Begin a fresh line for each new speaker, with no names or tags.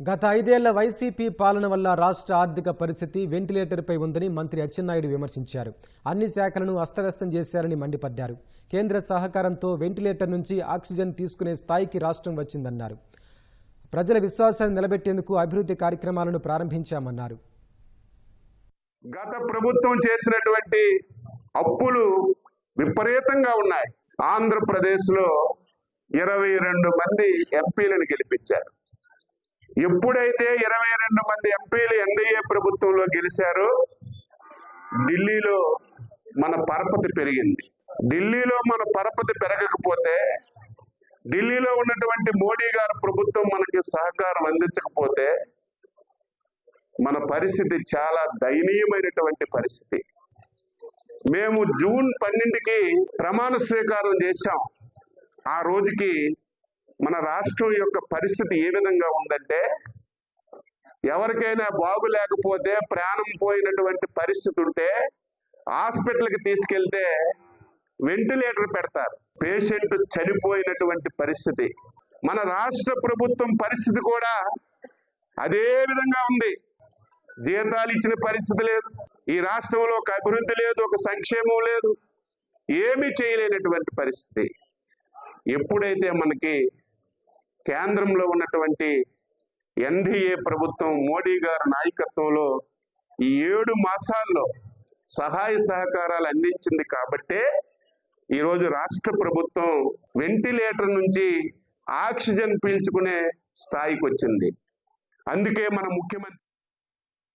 గత ఐదేళ్ళ వైసీపీ పాలన వల్ల రాష్ట్ర ఆర్థిక పరిస్థితి వెంటిలేటర్పై ఉందని మంత్రి అచ్చెన్నాయుడు విమర్శించారు. అన్ని శాఖలను అస్తవ్యస్తం చేశారని మండిపడ్డారు. కేంద్ర సహకారంతో వెంటిలేటర్ నుంచి ఆక్సిజన్ తీసుకునే స్థాయికి రాష్ట్రం వచ్చిందన్నారు. ప్రజల విశ్వాసాన్ని నిలబెట్టేందుకు అభివృద్ధి కార్యక్రమాలను ప్రారంభించామన్నారు.
గత ప్రభుత్వం చేసినటువంటి అప్పులు విపరీతంగా ఉన్నాయి. ఆంధ్రప్రదేశ్లో ఇరవై రెండు మంది ఎంపీలను గెలిపించారు. ఎప్పుడైతే ఇరవై రెండు మంది ఎంపీలు ఎన్డీఏ ప్రభుత్వంలో గెలిచారో ఢిల్లీలో మన పరపతి పెరిగింది. ఢిల్లీలో మన పరపతి పెరగకపోతే ఢిల్లీలో ఉన్నటువంటి మోడీ గారి ప్రభుత్వం మనకి సహకారం అందించకపోతే మన పరిస్థితి చాలా దయనీయమైనటువంటి పరిస్థితి. మేము జూన్ పన్నెండుకి ప్రమాణ స్వీకారం చేశాం. ఆ రోజుకి మన రాష్ట్రం యొక్క పరిస్థితి ఏ విధంగా ఉందంటే ఎవరికైనా బాగులేకపోతే ప్రాణం పోయినటువంటి పరిస్థితి ఉంటే హాస్పిటల్కి తీసుకెళ్తే వెంటిలేటర్ పెడతారు. పేషెంట్ చనిపోయినటువంటి పరిస్థితి. మన రాష్ట్ర ప్రభుత్వం పరిస్థితి కూడా అదే విధంగా ఉంది. జీతాలు ఇచ్చిన పరిస్థితి లేదు. ఈ రాష్ట్రంలో ఒక అభివృద్ధి లేదు ఒక సంక్షేమం లేదు. ఏమీ చేయలేనటువంటి పరిస్థితి. ఎప్పుడైతే మనకి కేంద్రంలో ఉన్నటువంటి ఎన్డీఏ ప్రభుత్వం మోడీ గారి నాయకత్వంలో ఈ ఏడు మాసాల్లో సహాయ సహకారాలు అందించింది కాబట్టే ఈరోజు రాష్ట్ర ప్రభుత్వం వెంటిలేటర్ నుంచి ఆక్సిజన్ పీల్చుకునే స్థాయికి వచ్చింది. అందుకే మన ముఖ్యమంత్రి